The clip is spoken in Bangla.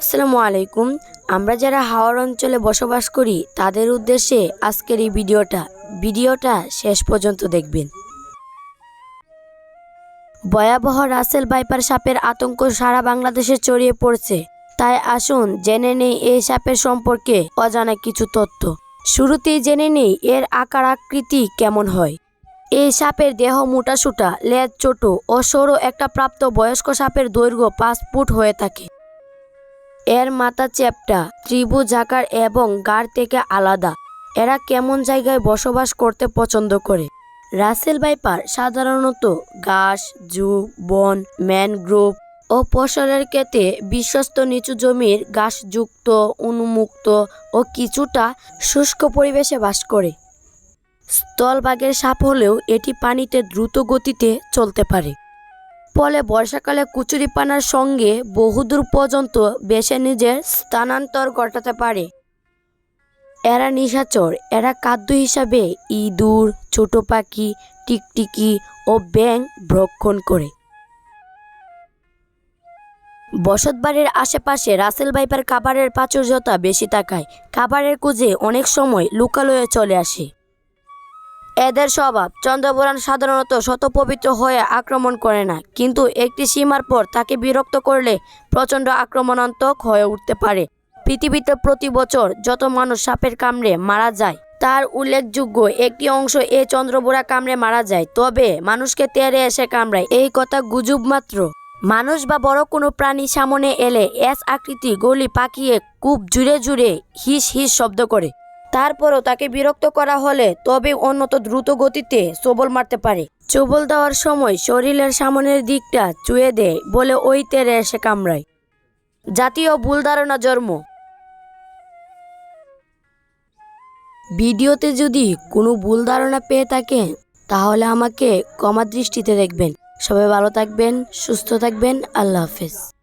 আসসালামু আলাইকুম। আমরা যারা হাওড় অঞ্চলে বসবাস করি, তাদের উদ্দেশ্যে আজকের এই ভিডিওটা। ভিডিওটা শেষ পর্যন্ত দেখবেন। ভয়াবহ রাসেল বাইপার সাপের আতঙ্ক সারা বাংলাদেশে ছড়িয়ে পড়ছে। তাই আসুন জেনে নেই এই সাপের সম্পর্কে অজানা কিছু তথ্য। শুরুতেই জেনে নেই এর আকার আকৃতি কেমন হয়। এই সাপের দেহ মোটাসুটা, লেজ ছোট ও সরু একটা প্রাপ্ত বয়স্ক সাপের দৈর্ঘ্য পাঁচ ফুট হয়ে থাকে। এর মাথা চ্যাপ্টা ত্রিভুজ আকার এবং গাড় থেকে আলাদা। এরা কেমন জায়গায় বসবাস করতে পছন্দ করে? রাসেল বাইপার সাধারণত ঘাস, জু, বন, ম্যানগ্রোভ ও ফসলের ক্ষেত্রে বিশ্বস্ত নিচু জমির ঘাসযুক্ত, উন্মুক্ত ও কিছুটা শুষ্ক পরিবেশে বাস করে। স্থলভাগের সাপ হলেও এটি পানিতে দ্রুত গতিতে চলতে পারে। ফলে বর্ষাকালে কুচুরিপানার সঙ্গে বহুদূর পর্যন্ত বেশে নিজের স্থানান্তর ঘটাতে পারে। এরা নিশাচর, এরা খাদ্য হিসাবে ইঁদুর, ছোট পাখি, টিকটিকি ও ব্যাং ভক্ষণ করে। বসতবাড়ির আশেপাশে রাসেল ভাইপার খাবারের প্রাচুর্যতা বেশি থাকায় খাবারের কুজে অনেক সময় লুকালয়ে চলে আসে। এদের স্বভাব। চন্দ্রবরণ সাধারণত শতপবিত্র হয়ে আক্রমণ করে না, কিন্তু একটি সীমার পর তাকে বিরক্ত করলে প্রচণ্ড আক্রমণাত্মক হয়ে উঠতে পারে। পৃথিবীতে প্রতি বছর যত মানুষ সাপের কামড়ে মারা যায়, তার উল্লেখযোগ্য একটি অংশ এই চন্দ্রবোরা কামড়ে মারা যায়। তবে মানুষকে তেড়ে এসে কামড়ায়, এই কথা গুজব মাত্র। মানুষ বা বড় কোনো প্রাণী সামনে এলে এস আকৃতি গলি পাকিয়ে খুব জুড়ে জুড়ে হিস হিস শব্দ করে। তারপরও তাকে বিরক্ত করা হলে তবে অন্যত দ্রুত গতিতে চবল মারতে পারে। চবল দেওয়ার সময় শরীরের সামনের দিকটা চুয়ে দেয় বলে ওই তেরে এসে কামড়ায়। জাতীয় ভুল ধারণা জন্ম। ভিডিওতে যদি কোনো ভুল ধারণা পেয়ে থাকেন, তাহলে আমাকে কমা দৃষ্টিতে দেখবেন। সবাই ভালো থাকবেন, সুস্থ থাকবেন, আল্লাহ হাফেজ।